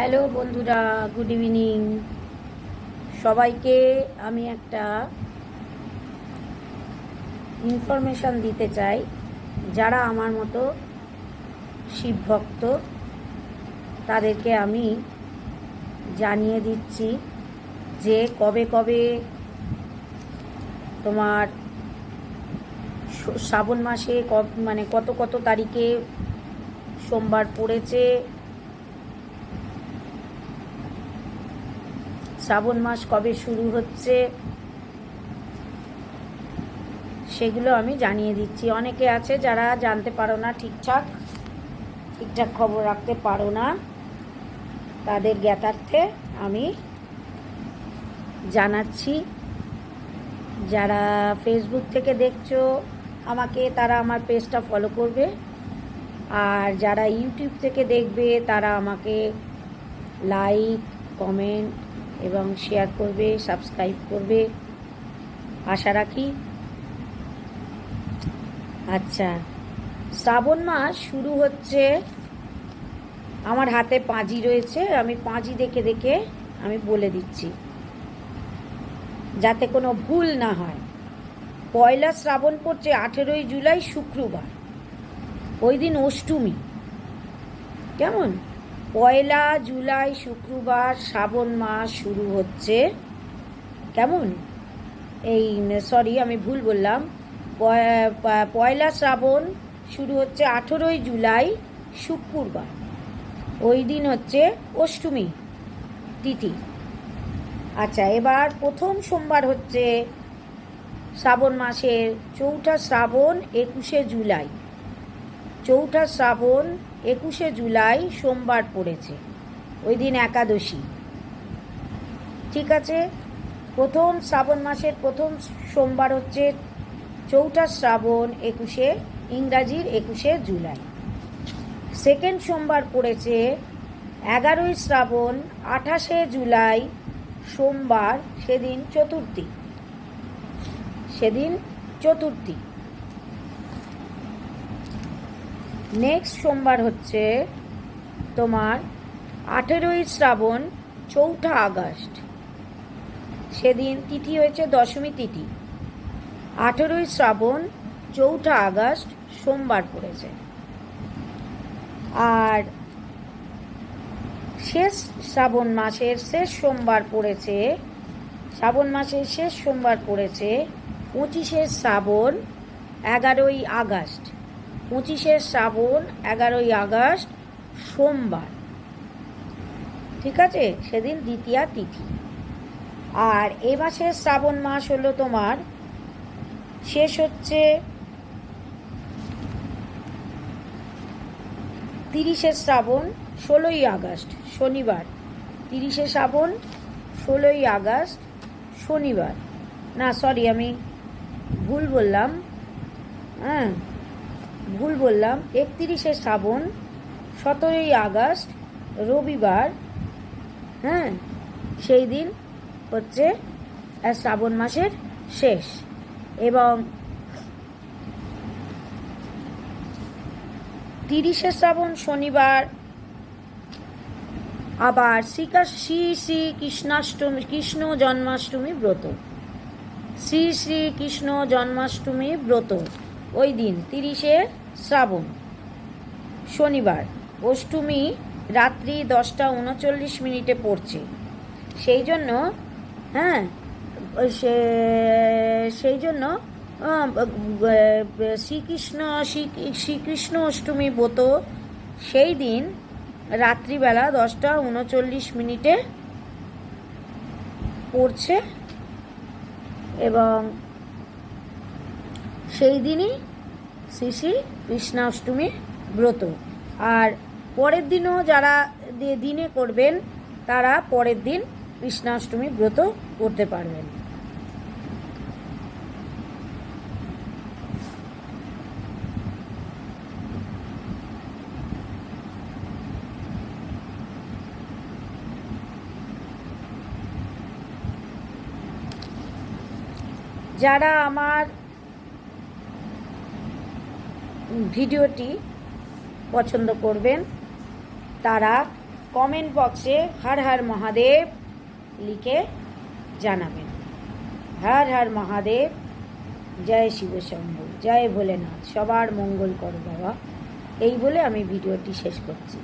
Hello বন্ধুরা, good evening. সবাইকে আমি একটা ইনফরমেশান দিতে চাই, যারা আমার মতো শিব ভক্ত, তাদেরকে আমি জানিয়ে দিচ্ছি যে কবে কবে তোমার শ্রাবণ মাসে কব মানে কত কত তারিখে সোমবার পড়েছে শ্রাবণ মাস কবে শুরু হচ্ছে, সেগুলো আমি জানিয়ে দিচ্ছি। অনেকে আছে যারা জানতে পারো না ঠিকঠাক ঠিকঠাক খবর রাখতে পারো না, তাদের জ্ঞাতার্থে আমি জানাচ্ছি। যারা ফেসবুক থেকে দেখছ, আমাকে তারা আমার পেজটা ফলো করবে। আর যারা ইউটিউব থেকে দেখবে, তারা আমাকে লাইক কমেন্ট এবং শেয়ার করবে সাবস্ক্রাইব করবে। আশা রাখি। আচ্ছা শ্রাবণ মাস শুরু হচ্ছে। আমার হাতে পাঁজি রয়েছে, আমি পাঁজি দেখে দেখে আমি বলে দিচ্ছি। যাতে কোনো ভুল না হয়। পয়লা শ্রাবণ পড়ছে আঠেরোই জুলাই শুক্রবার। ওই দিন অষ্টমী। কেমন? পয়লা জুলাই শুক্রবার শ্রাবণ মাস শুরু হচ্ছে। কেমন? এই সরি আমি ভুল বললাম। পয়লা শ্রাবণ শুরু হচ্ছে আঠেরোই জুলাই শুক্রবার। ওই দিন হচ্ছে অষ্টমী তিথি। আচ্ছা এবার প্রথম সোমবার হচ্ছে শ্রাবণ মাসের চৌঠা শ্রাবণ একুশে জুলাই। চৌঠা শ্রাবণ একুশে জুলাই সোমবার পড়েছে, ওই দিন একাদশী। ঠিক আছে? প্রথম শ্রাবণ মাসের প্রথম সোমবার হচ্ছে চৌঠা শ্রাবণ একুশে, ইংরাজির একুশে জুলাই। সেকেন্ড সোমবার পড়েছে এগারোই শ্রাবণ, আঠাশে জুলাই, সোমবার, সেদিন চতুর্থী। সেদিন চতুর্থী। নেক্সট সোমবার হচ্ছে তোমার আঠেরোই শ্রাবণ চৌঠা আগস্ট। সেদিন তিথি হয়েছে দশমী তিথি। আঠেরোই শ্রাবণ চৌঠা আগস্ট সোমবার পড়েছে। আর শেষ শ্রাবণ মাসের শেষ সোমবার পড়েছে, শ্রাবণ মাসের শেষ সোমবার পড়েছে পঁচিশে শ্রাবণ এগারোই আগস্ট। পঁচিশে শ্রাবণ, এগারোই আগস্ট, সোমবার। ঠিক আছে? সেদিন দ্বিতীয়া তিথি। আর এ মাসের শ্রাবণ মাস হলো তোমার, শেষ হচ্ছে তিরিশে শ্রাবণ, ষোলোই আগস্ট, শনিবার। তিরিশে শ্রাবণ, ষোলোই আগস্ট, শনিবার। না সরি আমি ভুল বললাম। হ্যাঁ? ভুল বললাম, একত্রিশে শ্রাবণ, সতেরোই আগস্ট, রবিবার হ্যাঁ সেই দিন হচ্ছে শ্রাবণ মাসের শেষ। এবং তিরিশে শ্রাবণ শনিবার, আবার শ্রীকা, শ্রী শ্রী কৃষ্ণাষ্টমী, কৃষ্ণ জন্মাষ্টমী ব্রত। শ্রী শ্রী কৃষ্ণ জন্মাষ্টমী ব্রত। ওই দিন, তিরিশে শ্রাবণ, শনিবার। অষ্টমী রাত্রি দশটা উনচল্লিশ মিনিটে পড়ছে। সেই জন্য হ্যাঁ সে, সেই জন্য শ্রীকৃষ্ণ শ্রীকৃষ্ণ অষ্টমী ব্রত সেই দিন রাত্রিবেলা দশটা উনচল্লিশ মিনিটে পড়ছে। এবং সেই দিনই শ্রী শ্রী কৃষ্ণাষ্টমী ব্রত। আর পরের দিনও যারা দিনে করবেন, তারা পরের দিন কৃষ্ণাষ্টমী ব্রত করতে পারবেন। যারা আমার ভিডিওটি পছন্দ করবেন, তারা কমেন্ট বক্সে হর হর মহাদেব লিখে জানাবেন। হর হর মহাদেব, জয় শিব শম্ভু, জয় ভোলেনাথ, সবার মঙ্গল করো বাবা। এই বলে আমি ভিডিওটি শেষ করছি।